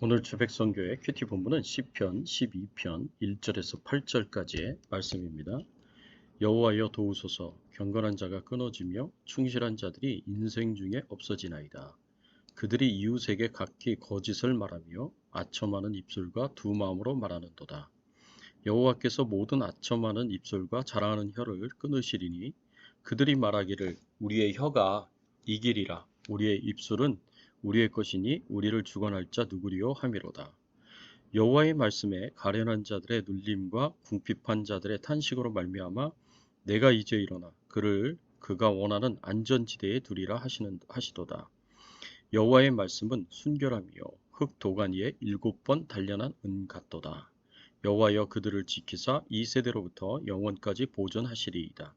오늘 주백성교회 큐티 본문은 시편 12편 1절에서 8절까지의 말씀입니다. 여호와여 도우소서 경건한 자가 끊어지며 충실한 자들이 인생 중에 없어지나이다. 그들이 이웃에게 각기 거짓을 말하며 아첨하는 입술과 두 마음으로 말하는도다. 여호와께서 모든 아첨하는 입술과 자랑하는 혀를 끊으시리니 그들이 말하기를 우리의 혀가 이길이라 우리의 입술은 우리의 것이니 우리를 주관할 자 누구리요 함이로다. 여호와의 말씀에 가련한 자들의 눌림과 궁핍한 자들의 탄식으로 말미암아 내가 이제 일어나 그를 그가 원하는 안전지대에 두리라 하시는 하시도다. 여호와의 말씀은 순결하며 흙 도간 위에 일곱 번 단련한 은 같도다. 여호와여 그들을 지키사 이 세대로부터 영원까지 보존하시리이다.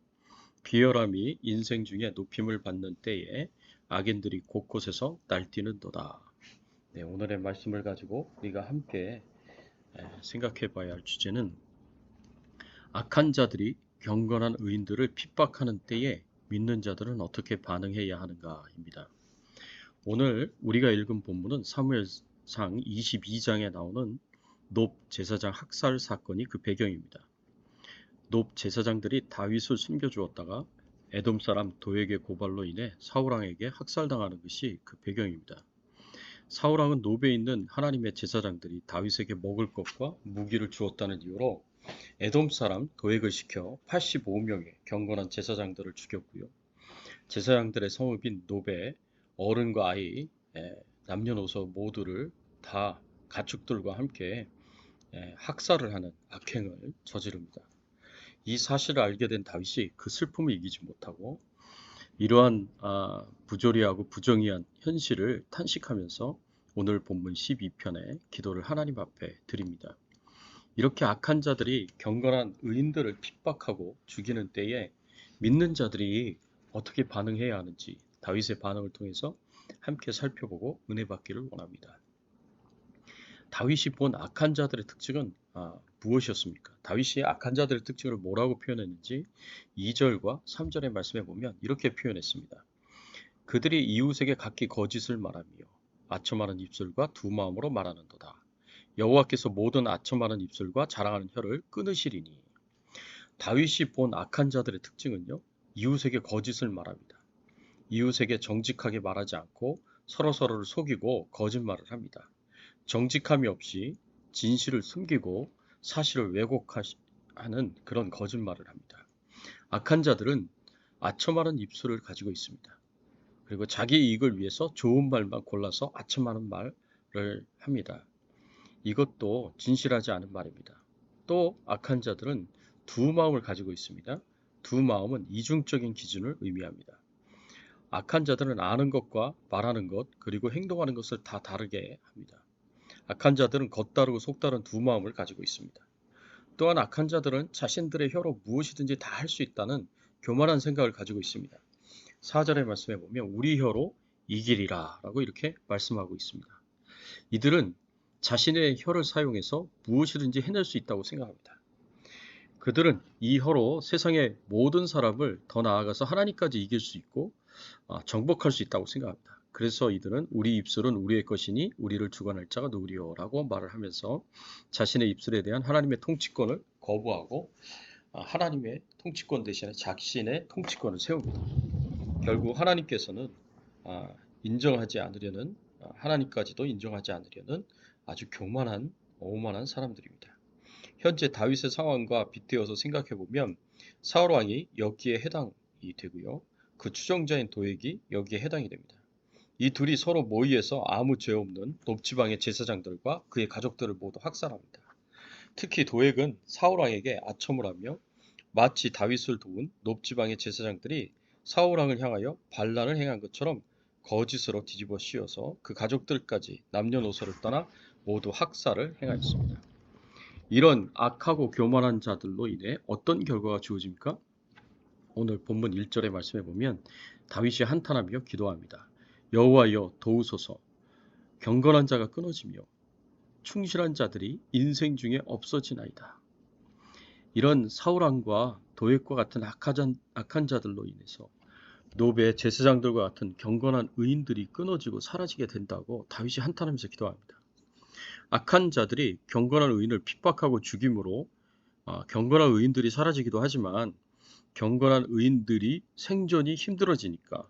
비열함이 인생 중에 높임을 받는 때에 악인들이 곳곳에서 날뛰는도다. 네, 오늘의 말씀을 가지고 우리가 함께 생각해 봐야 할 주제는 악한 자들이 경건한 의인들을 핍박하는 때에 믿는 자들은 어떻게 반응해야 하는가입니다. 오늘 우리가 읽은 본문은 사무엘상 22장에 나오는 높 제사장 학살 사건이 그 배경입니다. 높 제사장들이 다윗을 숨겨주었다가 에돔 사람 도에게 고발로 인해 사울왕에게 학살당하는 것이 그 배경입니다. 사울왕은 노베에 있는 하나님의 제사장들이 다윗에게 먹을 것과 무기를 주었다는 이유로 에돔 사람 도액을 시켜 85명의 경건한 제사장들을 죽였고요. 제사장들의 성읍인 노베 어른과 아이 남녀노소 모두를 다 가축들과 함께 학살을 하는 악행을 저지릅니다. 이 사실을 알게 된 다윗이 그 슬픔을 이기지 못하고 이러한 아, 부조리하고 부정의한 현실을 탄식하면서 오늘 본문 12편에 기도를 하나님 앞에 드립니다. 이렇게 악한 자들이 경건한 의인들을 핍박하고 죽이는 때에 믿는 자들이 어떻게 반응해야 하는지 다윗의 반응을 통해서 함께 살펴보고 은혜 받기를 원합니다. 다윗이 본 악한 자들의 특징은 아, 무엇이었습니까? 다윗이 악한 자들의 특징을 뭐라고 표현했는지 2절과 3절의 말씀에 보면 이렇게 표현했습니다. 그들이 이웃에게 각기 거짓을 말하며 아첨하는 입술과 두 마음으로 말하는도다. 여호와께서 모든 아첨하는 입술과 자랑하는 혀를 끊으시리니 다윗이 본 악한 자들의 특징은요. 이웃에게 거짓을 말합니다. 이웃에게 정직하게 말하지 않고 서로서로를 속이고 거짓말을 합니다. 정직함이 없이 진실을 숨기고 사실을 왜곡하는 그런 거짓말을 합니다. 악한 자들은 아첨하는 입술을 가지고 있습니다. 그리고 자기 이익을 위해서 좋은 말만 골라서 아첨하는 말을 합니다. 이것도 진실하지 않은 말입니다. 또 악한 자들은 두 마음을 가지고 있습니다. 두 마음은 이중적인 기준을 의미합니다. 악한 자들은 아는 것과 말하는 것 그리고 행동하는 것을 다 다르게 합니다. 악한 자들은 겉다르고 속다른 두 마음을 가지고 있습니다. 또한 악한 자들은 자신들의 혀로 무엇이든지 다 할 수 있다는 교만한 생각을 가지고 있습니다. 4절의 말씀에 보면 우리 혀로 이길이라 라고 이렇게 말씀하고 있습니다. 이들은 자신의 혀를 사용해서 무엇이든지 해낼 수 있다고 생각합니다. 그들은 이 혀로 세상의 모든 사람을 더 나아가서 하나님까지 이길 수 있고 아, 정복할 수 있다고 생각합니다. 그래서 이들은 우리 입술은 우리의 것이니 우리를 주관할 자가 누구리요라고 말을 하면서 자신의 입술에 대한 하나님의 통치권을 거부하고 아, 하나님의 통치권 대신에 자신의 통치권을 세웁니다. 결국 하나님께서는 아, 인정하지 않으려는 아, 하나님까지도 인정하지 않으려는 아주 교만한 오만한 사람들입니다. 현재 다윗의 상황과 빗대어서 생각해 보면 사울 왕이 여기에 해당이 되고요. 그 추종자인 도액이 여기에 해당이 됩니다. 이 둘이 서로 모의해서 아무 죄 없는 높지방의 제사장들과 그의 가족들을 모두 학살합니다. 특히 도액은 사울왕에게 아첨을 하며 마치 다윗을 도운 높지방의 제사장들이 사울왕을 향하여 반란을 행한 것처럼 거짓으로 뒤집어 씌워서 그 가족들까지 남녀노소를 떠나 모두 학살을 행하였습니다. 이런 악하고 교만한 자들로 인해 어떤 결과가 주어집니까? 오늘 본문 1절의 말씀에 보면 다윗이 한탄하며 기도합니다. 여호와여 도우소서 경건한 자가 끊어지며 충실한 자들이 인생 중에 없어지나이다. 이런 사울왕과 도액과 같은 악한, 자들로 인해서 노베 제사장들과 같은 경건한 의인들이 끊어지고 사라지게 된다고 다윗이 한탄하면서 기도합니다. 악한 자들이 경건한 의인을 핍박하고 죽임으로 아, 경건한 의인들이 사라지기도 하지만 경건한 의인들이 생존이 힘들어지니까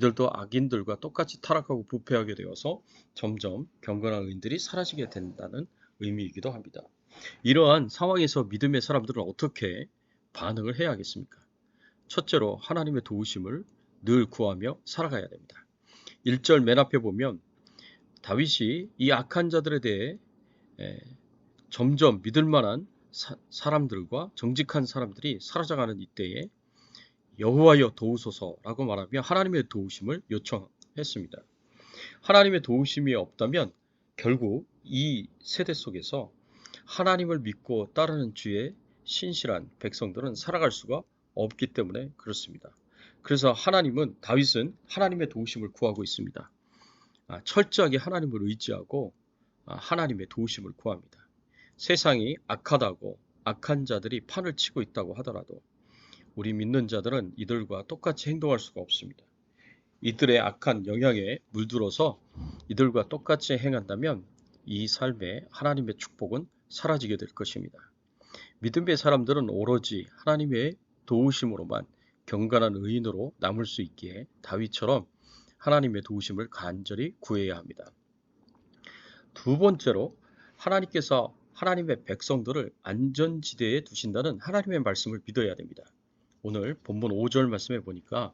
이들도 악인들과 똑같이 타락하고 부패하게 되어서 점점 경건한 의인들이 사라지게 된다는 의미이기도 합니다. 이러한 상황에서 믿음의 사람들은 어떻게 반응을 해야 하겠습니까? 첫째로 하나님의 도우심을 늘 구하며 살아가야 됩니다. 1절 맨 앞에 보면 다윗이 이 악한 자들에 대해 에, 점점 믿을 만한 사, 사람들과 정직한 사람들이 사라져가는 이때에 여호와여 도우소서라고 말하며 하나님의 도우심을 요청했습니다. 하나님의 도우심이 없다면 결국 이 세대 속에서 하나님을 믿고 따르는 주의 신실한 백성들은 살아갈 수가 없기 때문에 그렇습니다. 그래서 하나님은 다윗은 하나님의 도우심을 구하고 있습니다. 아, 철저하게 하나님을 의지하고 아, 하나님의 도우심을 구합니다. 세상이 악하다고 악한 자들이 판을 치고 있다고 하더라도 우리 믿는 자들은 이들과 똑같이 행동할 수가 없습니다. 이들의 악한 영향에 물들어서 이들과 똑같이 행한다면 이 삶에 하나님의 축복은 사라지게 될 것입니다. 믿음의 사람들은 오로지 하나님의 도우심으로만 경건한 의인으로 남을 수 있기에 다윗처럼 하나님의 도우심을 간절히 구해야 합니다. 두 번째로 하나님께서 하나님의 백성들을 안전지대에 두신다는 하나님의 말씀을 믿어야 됩니다. 오늘 본문 5절 말씀에 보니까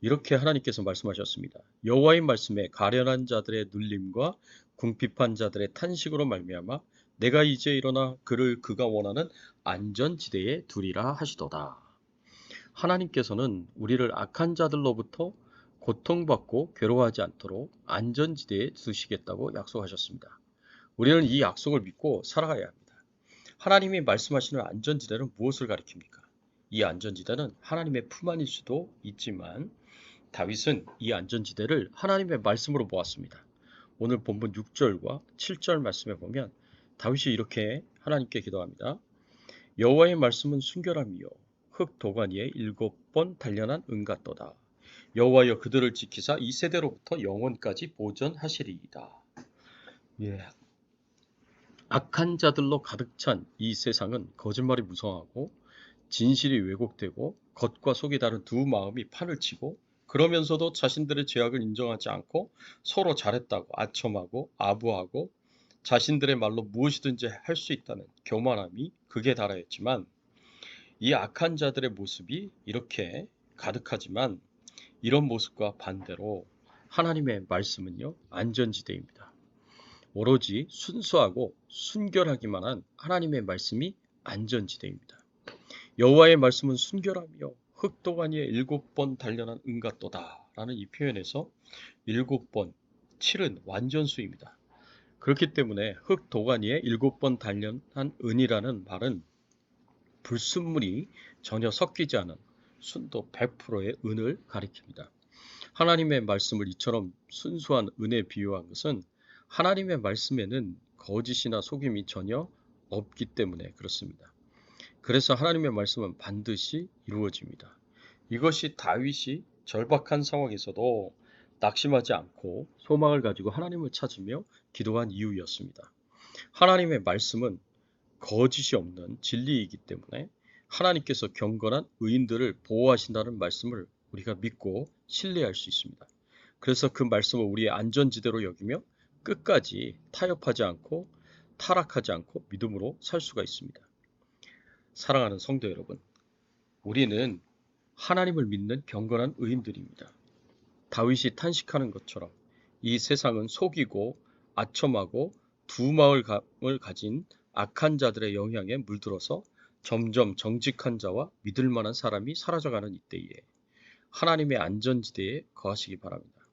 이렇게 하나님께서 말씀하셨습니다. 여호와의 말씀에 가련한 자들의 눌림과 궁핍한 자들의 탄식으로 말미암아 내가 이제 일어나 그를 그가 원하는 안전지대에 두리라 하시도다. 하나님께서는 우리를 악한 자들로부터 고통받고 괴로워하지 않도록 안전지대에 두시겠다고 약속하셨습니다. 우리는 이 약속을 믿고 살아가야 합니다. 하나님이 말씀하시는 안전지대는 무엇을 가리킵니까? 이 안전지대는 하나님의 품 안일 수도 있지만 다윗은 이 안전지대를 하나님의 말씀으로 보았습니다. 오늘 본문 6절과 7절 말씀에 보면 다윗이 이렇게 하나님께 기도합니다. 여호와의 말씀은 순결함이요 흙 도가니에 일곱 번 단련한 은 같도다. 여호와여 그들을 지키사 이 세대로부터 영원까지 보존하시리이다. 예. 악한 자들로 가득 찬 이 세상은 거짓말이 무성하고 진실이 왜곡되고 겉과 속이 다른 두 마음이 판을 치고 그러면서도 자신들의 죄악을 인정하지 않고 서로 잘했다고 아첨하고 아부하고 자신들의 말로 무엇이든지 할 수 있다는 교만함이 극에 달하였지만 이 악한 자들의 모습이 이렇게 가득하지만 이런 모습과 반대로 하나님의 말씀은요 안전지대입니다. 오로지 순수하고 순결하기만 한 하나님의 말씀이 안전지대입니다. 여호와의 말씀은 순결하며 흑도가니에 일곱 번 단련한 은같도다 라는 이 표현에서 일곱 번, 7은 완전수입니다. 그렇기 때문에 흑도가니에 일곱 번 단련한 은이라는 말은 불순물이 전혀 섞이지 않은 순도 100%의 은을 가리킵니다. 하나님의 말씀을 이처럼 순수한 은에 비유한 것은 하나님의 말씀에는 거짓이나 속임이 전혀 없기 때문에 그렇습니다. 그래서 하나님의 말씀은 반드시 이루어집니다. 이것이 다윗이 절박한 상황에서도 낙심하지 않고 소망을 가지고 하나님을 찾으며 기도한 이유였습니다. 하나님의 말씀은 거짓이 없는 진리이기 때문에 하나님께서 경건한 의인들을 보호하신다는 말씀을 우리가 믿고 신뢰할 수 있습니다. 그래서 그 말씀을 우리의 안전지대로 여기며 끝까지 타협하지 않고 타락하지 않고 믿음으로 살 수가 있습니다. 사랑하는 성도 여러분, 우리는 하나님을 믿는 경건한 의인들입니다. 다윗이 탄식하는 것처럼 이 세상은 속이고 아첨하고 두 마음을 가진 악한 자들의 영향에 물들어서 점점 정직한 자와 믿을 만한 사람이 사라져가는 이때에 하나님의 안전지대에 거하시기 바랍니다.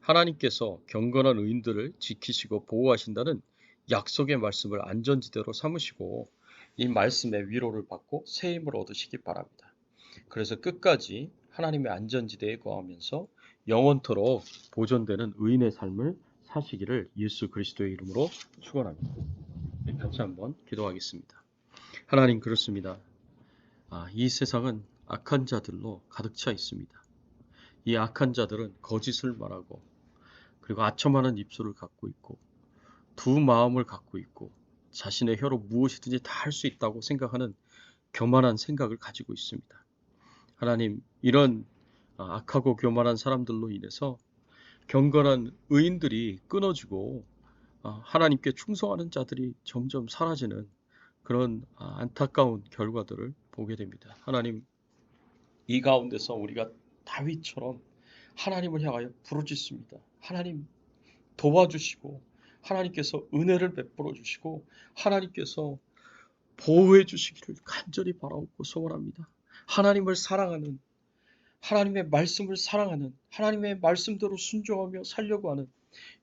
하나님께서 경건한 의인들을 지키시고 보호하신다는 약속의 말씀을 안전지대로 삼으시고 이 말씀의 위로를 받고 새 힘을 얻으시기 바랍니다. 그래서 끝까지 하나님의 안전지대에 거하면서 영원토록 보존되는 의인의 삶을 사시기를 예수 그리스도의 이름으로 축원합니다. 네, 같이 한번 기도하겠습니다. 하나님 그렇습니다. 아, 이 세상은 악한 자들로 가득 차 있습니다. 이 악한 자들은 거짓을 말하고 그리고 아첨하는 입술을 갖고 있고 두 마음을 갖고 있고 자신의 혀로 무엇이든지 다 할 수 있다고 생각하는 교만한 생각을 가지고 있습니다. 하나님 이런 아, 악하고 교만한 사람들로 인해서 경건한 의인들이 끊어지고 아, 하나님께 충성하는 자들이 점점 사라지는 그런 아, 안타까운 결과들을 보게 됩니다. 하나님 이 가운데서 우리가 다윗처럼 하나님을 향하여 부르짖습니다. 하나님 도와주시고 하나님께서 은혜를 베풀어 주시고 하나님께서 보호해 주시기를 간절히 바라옵고 소원합니다. 하나님을 사랑하는 하나님의 말씀을 사랑하는 하나님의 말씀대로 순종하며 살려고 하는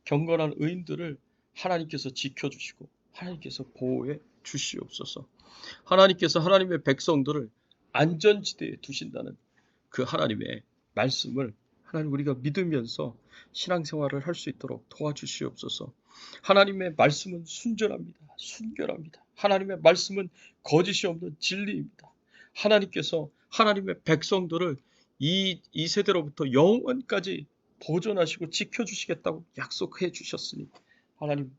경건한 의인들을 하나님께서 지켜 주시고 하나님께서 보호해 주시옵소서. 하나님께서 하나님의 백성들을 안전지대에 두신다는 그 하나님의 말씀을 하나님 우리가 믿으면서 신앙생활을 할 수 있도록 도와주시옵소서. 하나님의 말씀은 순전합니다. 순결합니다. 하나님의 말씀은 거짓이 없는 진리입니다. 하나님께서 하나님의 백성들을 이, 이 세대로부터 영원까지 보존하시고 지켜주시겠다고 약속해 주셨으니 하나님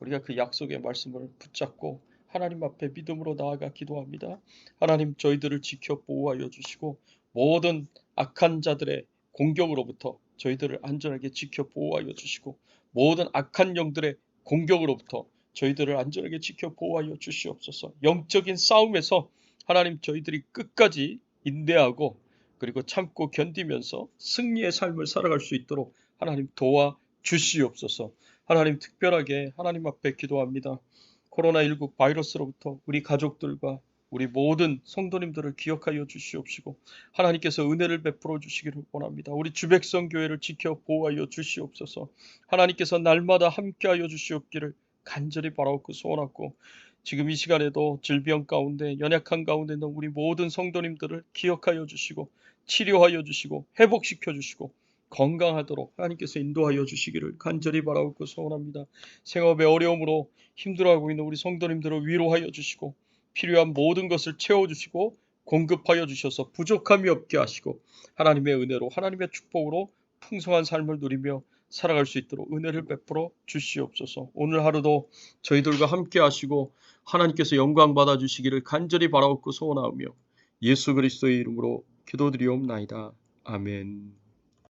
우리가 그 약속의 말씀을 붙잡고 하나님 앞에 믿음으로 나아가 기도합니다. 하나님 저희들을 지켜 보호하여 주시고 모든 악한 자들의 공격으로부터 저희들을 안전하게 지켜 보호하여 주시고 모든 악한 영들의 공격으로부터 저희들을 안전하게 지켜 보호하여 주시옵소서. 영적인 싸움에서 하나님 저희들이 끝까지 인내하고 그리고 참고 견디면서 승리의 삶을 살아갈 수 있도록 하나님 도와 주시옵소서. 하나님 특별하게 하나님 앞에 기도합니다. 코로나19 바이러스로부터 우리 가족들과 우리 모든 성도님들을 기억하여 주시옵시고 하나님께서 은혜를 베풀어 주시기를 원합니다. 우리 주백성 교회를 지켜 보호하여 주시옵소서. 하나님께서 날마다 함께하여 주시옵기를 간절히 바라옵고 소원하고 지금 이 시간에도 질병 가운데 연약한 가운데 있는 우리 모든 성도님들을 기억하여 주시고 치료하여 주시고 회복시켜 주시고 건강하도록 하나님께서 인도하여 주시기를 간절히 바라옵고 소원합니다. 생업의 어려움으로 힘들어하고 있는 우리 성도님들을 위로하여 주시고 필요한 모든 것을 채워주시고 공급하여 주셔서 부족함이 없게 하시고 하나님의 은혜로 하나님의 축복으로 풍성한 삶을 누리며 살아갈 수 있도록 은혜를 베풀어 주시옵소서. 오늘 하루도 저희들과 함께 하시고 하나님께서 영광 받아 주시기를 간절히 바라옵고 소원하며 예수 그리스도의 이름으로 기도드리옵나이다. 아멘.